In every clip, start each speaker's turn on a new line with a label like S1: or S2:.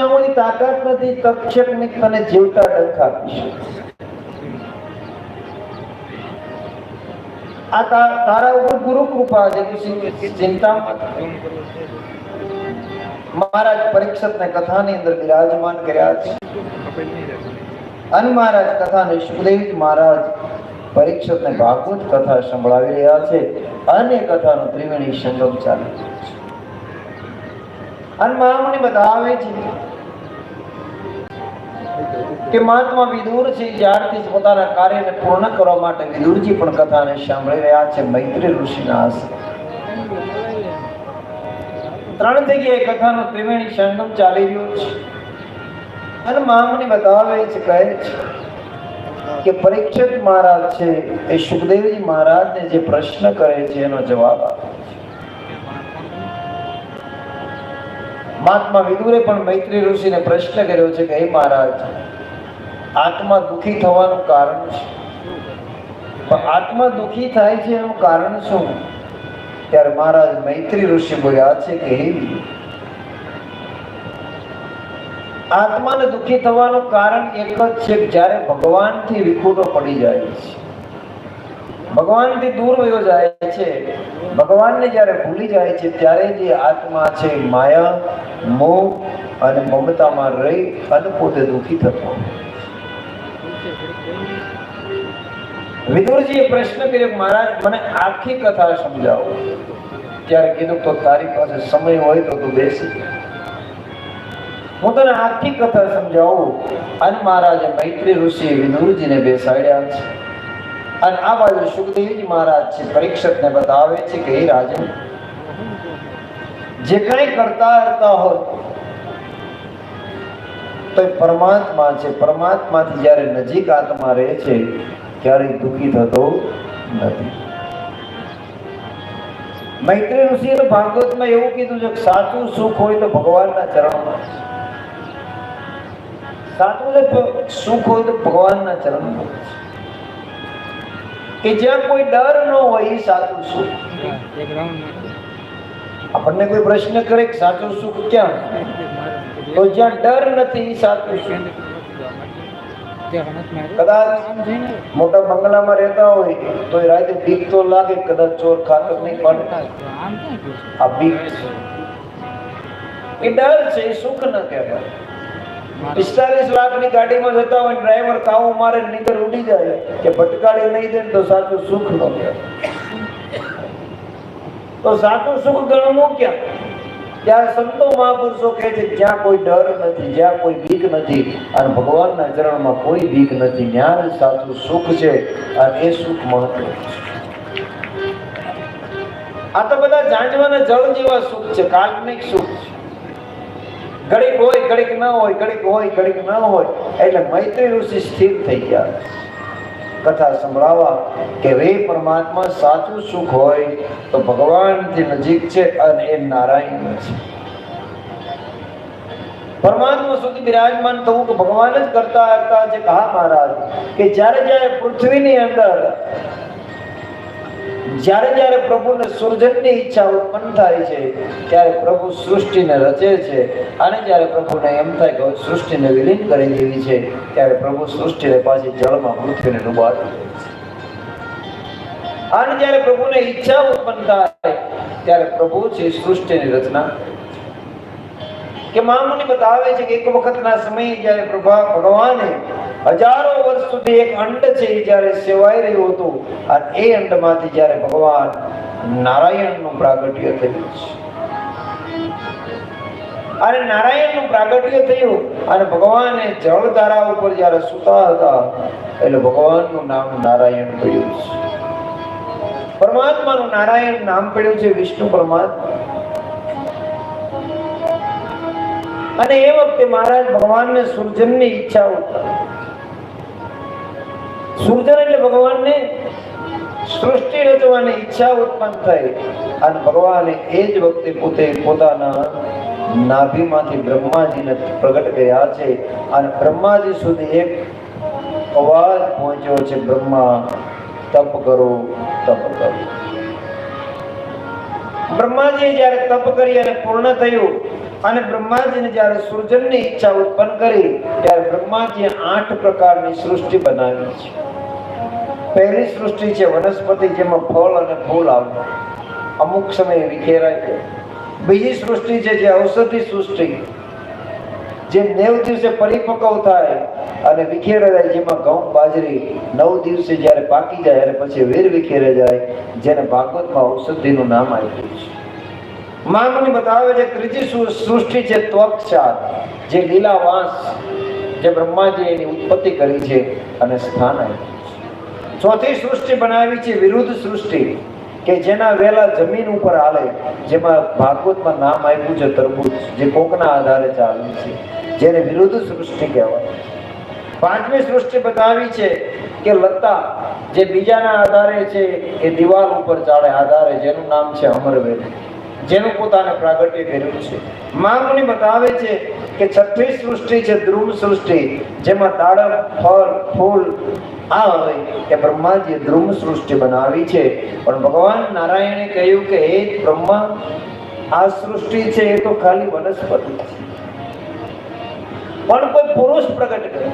S1: સુધી તાકાત નથી તક્ષક ને તને જીવતા ડંખ આપીશ. આ તારા ઉપર ગુરુ કૃપા છે, તું ચિં- ચિંતામાં ન થા. મહારાજ પરીક્ષિત ને કથાની અંદર બિરાજમાન કર્યા છે. અન મહારાજ કથાને સુખદેવ મહારાજ પરીક્ષિત ને ભાગવત કથા સંભળાવી રહ્યા છે. અને કથાનો ત્રિવેણી સંગમ ચાલે છે. અને મહામુનિ બતાવે છે. કે મહાત્મા વિદુર છે જ્યારથી પોતાના કાર્યને પૂર્ણ કરવા માટે વિદુરજી પણ કથાને સાંભળી રહ્યા છે મૈત્રી ઋષિના આશ્રમ ત્રણ જગ્યાએ કથાનો ત્રિવેણી સંગમ ચાલી રહ્યો છે. અને મહામુનિ બતાવે છે, કહે છે કે પરીક્ષિત મહારાજ છે, એ સુખદેવજી મહારાજને જે પ્રશ્ન કરે છે, એનો જવાબ આપે. મહાત્મા વિદુરે પણ મૈત્રી ઋષિને પ્રશ્ન કર્યો છે કે, હે મહારાજ, આત્મા દુઃખી થવાનું કારણ છે પણ આત્મા દુખી થાય છે એનું કારણ શું? ત્યારે મહારાજ મૈત્રી ઋષિ બોલ્યા છે કે હે આત્માને દુખી થવાનું કારણ એક જ છે જ્યારે ભગવાનથી વિખૂટો પડી જાય છે. ભગવાનથી દૂર વયો જાય છે. ભગવાનને જ્યારે ભૂલી જાય છે, ત્યારે જે આત્મા છે, માયા, મોહ અને મમતામાં રહી અને પોતે દુઃખી થતો વિદુરજીએ પ્રશ્ન કર્યો મહારાજ, મને આખી કથા સમજાવો. ત્યારે કીધું તો તારી પાસે સમય હોય તો તું બેસી. હું તને આખી કથા સમજાવું અને મહારાજે મૈત્રી ઋષિ વિદુરજીને બેસાડ્યા છે. અને આ બાજુ સુખદેવજી મહારાજ છે, પરીક્ષકને બતાવે છે કે હે રાજન, જે કંઈ કરતા કરતા હોય, તો પરમાત્મા છે પરમાત્માથી જ્યારે નજીક આત્મા રહે છે, ક્યારેય દુઃખી થતો નથી મૈત્રી ઋષિએ ભાગવતમાં એવું કીધું છે કે સાચું સુખ હોય તો ભગવાનના ચરણમાં. સાચું સુખ હોય તો ભગવાનના ચરણમાં. કે જ્યાં કોઈ ડર ન હોય એ સાચું સુખ આપણને કોઈ પ્રશ્ન કરે કે સાચું સુખ ક્યાં? તો જ્યાં ડર નથી એ સાચું સુખ કદાચ મોટા બંગલામાં રહેતા હોય તો એ રાતે બીક તો લાગે કદાચ ચોર ખાતર નહીં, પણ આ બીક. એ ડર છે, એ સુખ ન કહેવાય. પિસ્તાલીસ લાખની ગાડીમાં જતા હોય ડ્રાઈવર કાવું મારે નીકળ ઉડી જાય કે ભટકાડી નહીં દે તો સાચું સુખ ન તો સાચું સુખ ગણવું ક્યાં ત્યારે સંતો મહાપુરુષો કહે છે, જ્યાં કોઈ ડર નથી, જ્યાં કોઈ બીક નથી, અને ભગવાનના ચરણમાં કોઈ બીક નથી જ્ઞાન સાચું સુખ છે, અને એ સુખ મહત્વ આ તો બધા જાંજવાના જળ જેવા સુખ છે, કાલ્પનિક સુખ છે. ઘડીક હોય, ઘડીક ન હોય, ઘડીક હોય, ઘડીક ન હોય. એટલે મૈત્રી ઋષિ સ્થિર થઈ ગયા. કથા સંભળાવા કે રે પરમાત્મા, સાચું સુખ હોય તો ભગવાનથી નજીક છે અને એ નારાયણ છે. પરમાત્મા સુધી બિરાજમાન થવું કે ભગવાન જ કરતા કરતા જે કહા મહારાજ, કે જ્યારે જ્યારે પૃથ્વીની અંદર જ્યારે જ્યારે પ્રભુને સર્જનની ઈચ્છા ઉત્પન્ન થાય છે, ત્યારે પ્રભુ સૃષ્ટિને રચે છે અને જ્યારે પ્રભુને એમ થાય કે સૃષ્ટિને વિલીન કરી દેવી છે, ત્યારે પ્રભુ સૃષ્ટિને પાછી જળમાં પૃથ્વીને ડૂબાડી અને જ્યારે પ્રભુને ઈચ્છા ઉત્પન્ન થાય, ત્યારે પ્રભુ છે સૃષ્ટિની રચના કે મહામુનિ બતાવે છે કે એક વખતના સમયે જ્યારે પ્રભા ભગવાને હજારો વર્ષ સુધી એક અંડ છે એ જ્યારે સેવાઈ રહ્યું હતું અને એ અંડમાંથી જ્યારે ભગવાન નારાયણનું પ્રાગટ્ય થયું છે. અને નારાયણનું પ્રાગટ્ય થયું અને ભગવાને જળધારા ઉપર જ્યારે સુતા હતા, એટલે ભગવાનનું નામ નારાયણ પડ્યું છે. પરમાત્માનું નારાયણ નામ પડ્યું છે વિષ્ણુ પરમાત્મા. અને એ વખતે મહારાજ ભગવાનને સૂર્જનની ઈચ્છા ઉત્પન્ન સૃજન એટલે ભગવાનને સૃષ્ટિ રચવાની ઈચ્છા ઉત્પન્ન થઈ અને ભગવાને એ જ વખતે પોતે પોતાના નાભીમાંથી બ્રહ્માજીને પ્રગટ કર્યા છે. અને બ્રહ્માજી સુધી એક અવાજ પહોંચ્યો છે, બ્રહ્મા, તપ કરો તપ કરો. બ્રહ્માજીએ જ્યારે તપ કરી અને પૂર્ણ થયું અને બ્રહ્માજીને જ્યારે સૃજનની ઈચ્છા ઉત્પન્ન કરી, ત્યારે બ્રહ્માજીએ આઠ પ્રકારની સૃષ્ટિ બનાવી છે. પહેલી સૃષ્ટિ છે વનસ્પતિ, જેમાં ફળ અને ફૂલ આવે અમુક સમયે વિખેરાય છે બીજી સૃષ્ટિ છે જે ઔષધિ સૃષ્ટિ, જે નેવ દિવસે પરિપક્વ થાય અને વિખેરાઈ જાય, જેમાં ઘઉં, બાજરી નવ દિવસે જ્યારે પાકી જાય અને પછી વેર વિખેરે જાય, જેને ભાગવતમાં ઔષધિનું નામ આપ્યું છે. માં મને બતાવે છે ત્રીજી સૃષ્ટિ છે ત્વક્ષા જે લીલા વાંસ, જે બ્રહ્માજી એની ઉત્પત્તિ કરી છે અને સ્થાન આપ્યું ચોથી સૃષ્ટિ બનાવી છે વિરુદ્ધ સૃષ્ટિ, કે જેના વેલા જમીન ઉપર હાલે, જેમાં ભાગવતમાં નામ આપ્યું છે તરબૂચ, જે કોકના આધારે ચાલ્યું છે, જેને વિરુદ્ધ સૃષ્ટિ કહેવાય. પાંચમી સૃષ્ટિ બતાવી છે કે લતા, જે બીજાના આધારે છે, એ દિવાલ ઉપર ચાલે, આધારે, જેનું નામ છે અમરવેદ. જેનું પોતાને પ્રાગટ્ય કર્યું છે. મામુનિ બતાવે છે કે છઠ્ઠી સૃષ્ટિ છે, ધ્રુવ સૃષ્ટિ, જેમાં દાડમ, ફળ, ફૂલ આ હોય કે બ્રહ્માજીએ ધ્રુવ સૃષ્ટિ બનાવી છે. પણ ભગવાન નારાયણે કહ્યું કે હે બ્રહ્મા, આ સૃષ્ટિ છે એ તો ખાલી વનસ્પતિ છે. પણ કોઈ પુરુષ પ્રગટ કર્યો.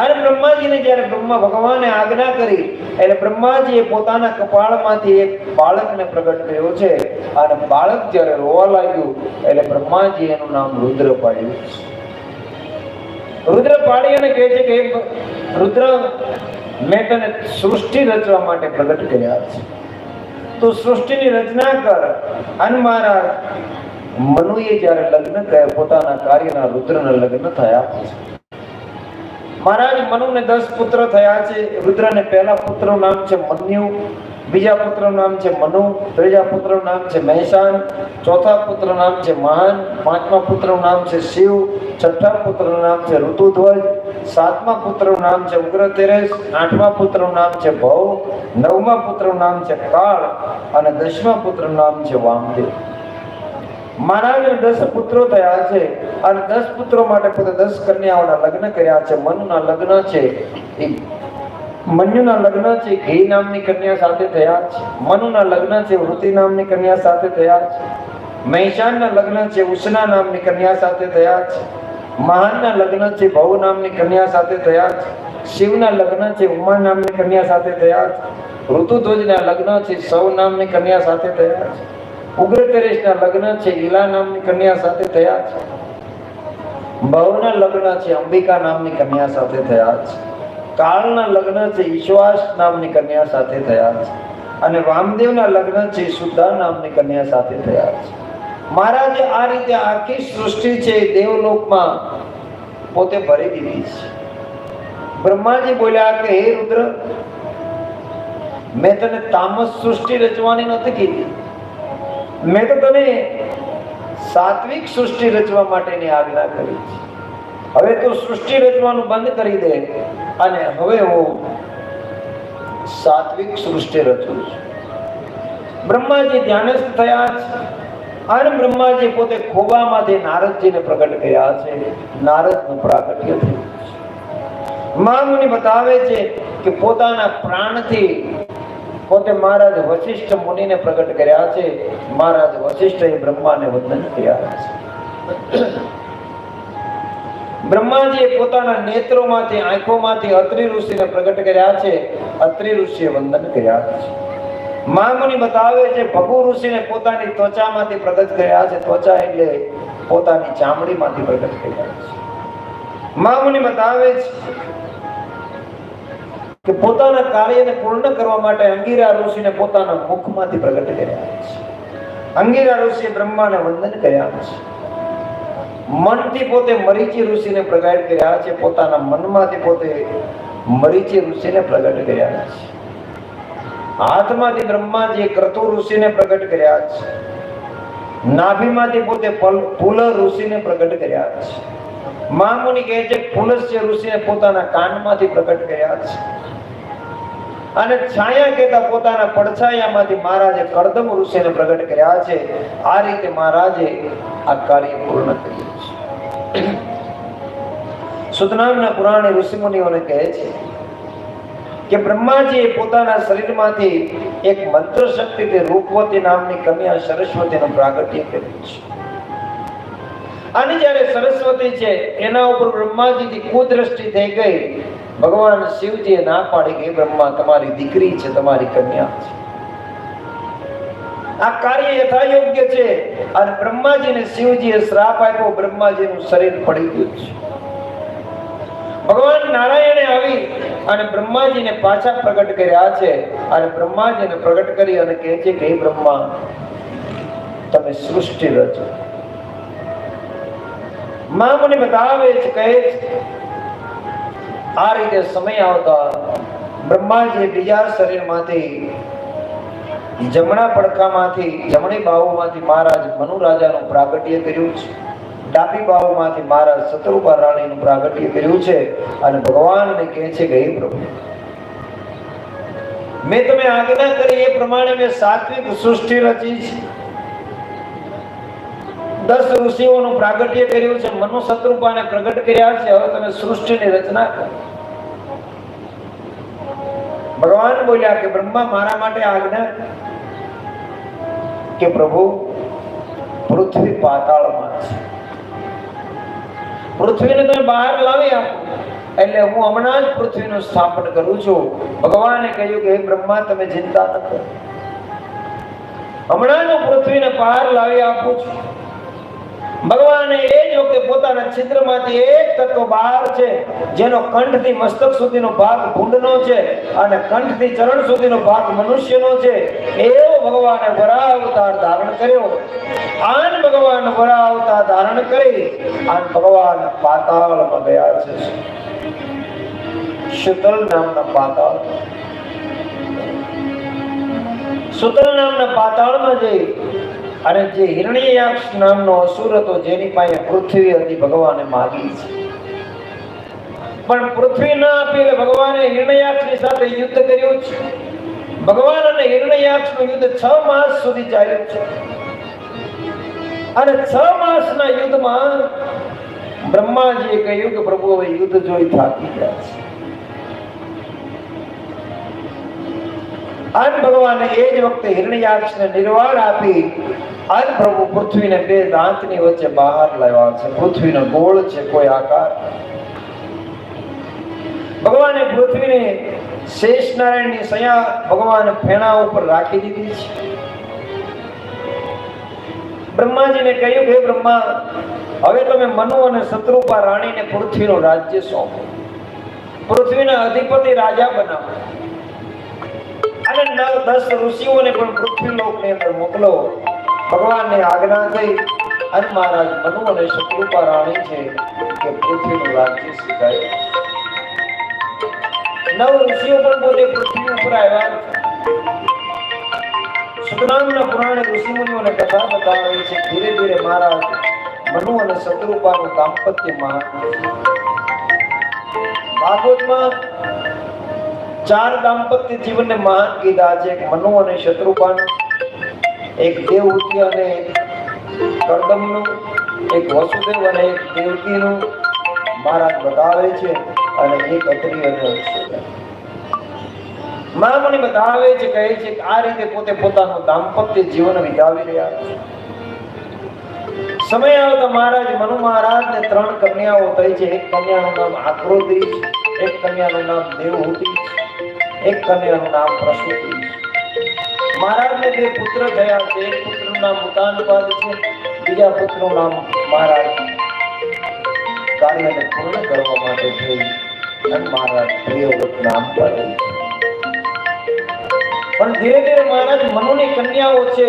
S1: અને બ્રહ્માજીને જ્યારે બ્રહ્મા ભગવાને આજ્ઞા કરી, એટલે બ્રહ્માજીએ પોતાના કપાળમાંથી એક બાળકને પ્રગટ કર્યો છે. અને બાળક જ્યારે રોવા લાગ્યું, એટલે બ્રહ્માજી એનું નામ રુદ્ર પાડ્યું. રુદ્ર પાડી અને કહે છે કે રુદ્ર મેં તને સૃષ્ટિ રચવા માટે પ્રગટ કર્યા છે. તું સૃષ્ટિની રચના કર. અને મારા મનુએ જ્યારે લગ્ન કર્યા, પોતાના કાર્યના રુદ્રના લગ્ન થયા. મહારાજ મનુને દસ પુત્ર થયા છે રુદ્રને પહેલા પુત્રનું નામ છે મન્યુ બીજા પુત્રનું નામ છે મનુ ત્રીજા પુત્રનું નામ છે મહેશાન ચોથા પુત્રનું નામ છે મહાન પાંચમા પુત્રનું નામ છે શિવ છઠ્ઠા પુત્રનું નામ છે ઋતુધ્વજ સાતમા પુત્રનું નામ છે ઉગ્ર ઉગ્રતેરસ આઠમા પુત્રનું નામ છે ભવ નવમા પુત્રનું નામ છે કાળ અને દસમા પુત્રનું નામ છે વામદેવ મહારાજને દસ પુત્રો થયા છે. અને દસ પુત્રો માટે પોતે દસ કન્યાઓના લગ્ન કર્યા છે. મનુના લગ્ન છે. એ લગ્ન છે. ઘી નામની કન્યા સાથે થયા છે. મનુના લગ્ન છે. વૃત્તિ નામની કન્યા સાથે થયા છે. મહેશાનના લગ્ન છે. ઉષ્ણા નામની કન્યા સાથે થયા છે. મહાનના લગ્ન છે. ભવ નામની કન્યા સાથે થયા છે. શિવના લગ્ન છે. ઉમા નામની કન્યા સાથે થયા છે. ઋતુધ્વજના લગ્ન છે. સૌ નામની કન્યા સાથે થયા છે. ઉગ્રતરેશના લગ્ન છે, ઈલા નામની કન્યા સાથે થયા છે. ભવના લગ્ન છે, અંબિકા નામની કન્યા સાથે થયા છે. કાળના લગ્ન છે, ઈશ્વાસ નામની કન્યા સાથે થયા છે. અને વામદેવના લગ્ન છે શુદ્ધા નામની કન્યા સાથે થયા છે. મહારાજે આ રીતે આખી સૃષ્ટિ છે દેવલોકમાં પોતે ભરી દીધી છે. બ્રહ્માજી બોલ્યા કે, હે રુદ્ર, મેં તને તામસ સૃષ્ટિ રચવાની નથી કીધી. મેં તો તને સાત્વિક સૃષ્ટિ રચવા માટેની આજ્ઞા કરી છે. હવે તું સૃષ્ટિ રચવાનું બંધ કરી દે અને હવે હું સાત્વિક સૃષ્ટિ રચું છું. બ્રહ્માજી ધ્યાનસ્થ થયા છે. અને બ્રહ્માજી પોતે ખોબામાંથી નારદજીને પ્રગટ કર્યા છે. નારદનું પ્રાગટ્ય થયું છે. મહામુનિ બતાવે છે કે પોતાના પ્રાણથી પોતે મહારાજ વશિષ્ઠ મુનિને પ્રગટ કર્યા છે. મહારાજ વશિષ્ઠએ બ્રહ્માને વંદન કર્યા છે. બ્રહ્માજીએ પોતાના નેત્રોમાંથી, આંખોમાંથી અત્રિ ઋષિને પ્રગટ કર્યા છે. અત્રિ ઋષિએ વંદન કર્યા છે. મહામુનિ બતાવે છે, ભગુ ઋષિને પોતાની ત્વચામાંથી પ્રગટ કર્યા છે. ત્વચા એટલે પોતાની ચામડીમાંથી પ્રગટ કર્યા છે. મહામુનિ બતાવે છે કે પોતાના કાર્યને પૂર્ણ કરવા માટે અંગીરા ઋષિને પોતાના મુખમાંથી પ્રગટ કર્યા છે. અંગીરા ઋષિએ બ્રહ્માને વંદન કર્યા છે. મનથી પોતે મરીચી ઋષિને પ્રગટ કર્યા છે, પોતાના મનમાંથી પોતે મરીચી ઋષિને પ્રગટ કર્યા છે. હાથમાંથી બ્રહ્માજીએ ક્રતુ ઋષિને પ્રગટ કર્યા છે. નાભીમાંથી પોતે પલ- ઋષિને પ્રગટ કર્યા છે. મહામુનિ કહે છે પુલસ્ય ઋષિને પોતાના કાનમાંથી પ્રગટ કર્યા છે. અને છાયા કહેતા પોતાના પડછાયામાંથી મહારાજે કરદમ ઋષિને પ્રગટ કર્યા છે. આ રીતે મહારાજે આ કાર્ય પૂર્ણ કર્યું છે. સુતનામના પુરાણે ઋષિમુનિઓને કહે છે કે બ્રહ્માજીએ પોતાના શરીરમાંથી એક મંત્ર શક્તિથી રૂપવતી નામની કન્યા સરસ્વતીનું પ્રાગટ્ય કર્યું છે. આની જ્યારે સરસ્વતી છે, એના ઉપર બ્રહ્માજીની કુદ્રષ્ટિ થઈ ગઈ ભગવાન શિવજીએ ના પાડી કે બ્રહ્મા તમારી દીકરી છે, તમારી કન્યા છે. આ કાર્ય યથાયોગ્ય છે અને બ્રહ્માજીને શિવજીએ શ્રાપ આપ્યો, બ્રહ્માજીનું શરીર પડી ગયું છે. ભગવાન નારાયણે આવી અને બ્રહ્માજીને પાછા પ્રગટ કર્યા છે અને બ્રહ્માજીને પ્રગટ કરી અને કહે છે કે, "હે બ્રહ્મા, તમે સૃષ્ટિ રચો. મા મને બતાવે છે, કહે આ રીતે સમય આવતા બ્રહ્માજી બીજા શરીરમાંથી જમણા પડખામાંથી, જમણી બાહુમાંથી મહારાજ મનુ રાજાનું પ્રાગટ્ય કર્યું છે. ડાબી બાહુમાંથી મહારાજ શત્રુપા રાણીનું પ્રાગટ્ય કર્યું છે અને ભગવાનને કહે છે કે, હે પ્રભુ, મેં તમે આજ્ઞા કરી, એ પ્રમાણે મેં સાત્વિક સૃષ્ટિ રચી છે. દસ ઋષિઓનું પ્રાગટ્ય કર્યું છે મનુ શત્રુપાને પ્રગટ કર્યા છે. હવે તમે સૃષ્ટિની રચના કરો. ભગવાન બોલ્યા કે, બ્રહ્મા, મારા માટે આજ્ઞા કે પ્રભુ, પૃથ્વી પાતાળમાં છે. પૃથ્વીને તમે બહાર લાવી આપો. એટલે હું હમણાં જ પૃથ્વીનું સ્થાપન કરું છું. ભગવાને કહ્યું કે, હે બ્રહ્મા, તમે ચિંતા ન કરો. હમણાં હું પૃથ્વીને બહાર લાવી આપું છું. ભગવાને એ જ વખતે પોતાના છિદ્રમાંથી એક તત્વ બહાર છે, જેનો કંઠથી મસ્તક સુધીનો ભાગ ભૂંડનો છે અને કંઠથી ચરણ સુધીનો ભાગ મનુષ્યનો છે. એવો ભગવાને વરા અવતાર ધારણ કર્યો. આન ભગવાન વરા અવતાર ધારણ કરી, આન ભગવાન પાતાળમાં ગયા છે. શીતલ નામના પાતાળ. શુતલ નામના પાતાળમાં જઈ અને જે હિરણ્યાક્ષ નામનો અસુર હતો, જેની પાસે પૃથ્વી હતી, ભગવાને માગી છે. પણ પૃથ્વી ના આપી એટલે ભગવાને હિરણ્યાક્ષની સાથે યુદ્ધ કર્યું છે. ભગવાન અને હિરણ્યાક્ષનું યુદ્ધ છ માસ સુધી ચાલ્યું છે. અને છ માસના યુદ્ધમાં બ્રહ્માજીએ કહ્યું કે, પ્રભુ, હવે યુદ્ધ જોઈ થાકી ગયા છે. અને ભગવાને એ જ વખતે હિરણ્યાક્ષને નિર્વાણ આપી આન પ્રભુ પૃથ્વીને બે દાંતની વચ્ચે બહાર લાવ્યા છે. પૃથ્વીનો ગોળ છે, કોઈ આકાર. ભગવાને પૃથ્વીને શેષ નારાયણની સયા ભગવાન ફેણા ઉપર રાખી દીધી છે. બ્રહ્માજીને કહ્યું કે "હે બ્રહ્મા, હવે તમે મનુ અને શત્રુપા રાણીને પૃથ્વીનું રાજ્ય સોંપો. પૃથ્વીના અધિપતિ રાજા બનાવો. અને નવ દસ ઋષિઓને પણ પૃથ્વી લોકની અંદર મોકલો. ભગવાનને આજ્ઞા કરી અને મહારાજ મનુ અને શત્રુપા રાણી છે કે પૃથ્વીનું રાજ્ય સ્વીકારે નવ ઋષિઓ પણ પોતે પૃથ્વી ઉપર આવ્યા સુખનામના પુરાણે ઋષિમુનિઓને કથા બતાવે છે, ધીરે ધીરે મહારાજ મનુ અને શત્રુપાનું દાંપત્ય મહાન ભાગવતમાં ચાર દાંપત્ય જીવનને મહાન કીધા છે, મનુ અને શત્રુપાનું. એક દેવહૂતિ અને કરદમનું, એક વસુદેવ અને એક દેવકીનું મહારાજ બતાવે છે અને એક અત્રિ અને મહામુનિ બતાવે છે, કહે છે કે આ રીતે પોતે પોતાનું દાંપત્ય જીવન વિતાવી રહ્યા છે. સમય આવતા મહારાજ મનુ મહારાજ ને ત્રણ કન્યાઓ થઈ છે. એક કન્યાનું નામ આકૃતિ એક કન્યાનું નામ દેવહૂતિ એક કન્યાનું નામ પ્રસૂતિ. મહારાજને બે પુત્ર થયા છે પુત્રનું નામ ઉતાનપાદ છે, બીજા પુત્રનું નામ મહારાજ. કાર્યને પૂર્ણ કરવા માટે થઈ. અને મહારાજ પ્રિયવ્રત નામ પાડ્યું પણ ધીરે ધીરે મહારાજ મનુની કન્યાઓ છે,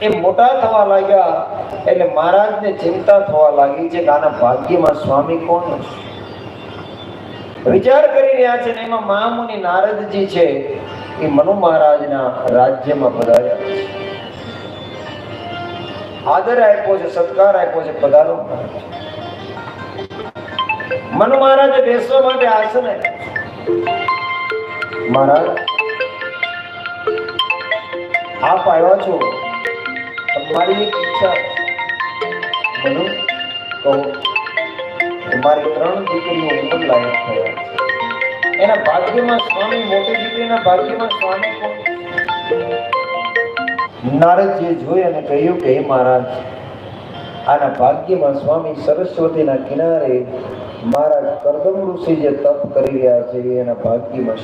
S1: એ મોટા થવા લાગ્યા. એટલે મહારાજને ચિંતા થવા લાગી છે કે આના ભાગ્યમાં સ્વામી કોણ? વિચાર કરી રહ્યા છે ને, એમાં મહામુનિ નારદજી છે. એ મનુ મહારાજના રાજ્યમાં પધાર્યા. આદર આપ્યો છે, સત્કાર આપ્યો છે, પધારો. મનુ મહારાજે બેસવા માટે આસન મહારાજ, આપ આવ્યા છો. તમારી મારી એક ઈચ્છા. મનુ, કહો. મારી ત્રણ દીકરીઓ ઉંમર લાયક થયા છે. એના ભાગ્યમાં સ્વામી મોટી દીકરીના ભાગ્યમાં સ્વામી કોણ? જોઈ અને કહ્યું કે, હે મહારાજ, આના ભાગ્યમાં સ્વામી સરસ્વતીના કિનારે મહારાજ કરદમ ઋષિ જે તપ કરી રહ્યા છે, એના ભાગ્યમાં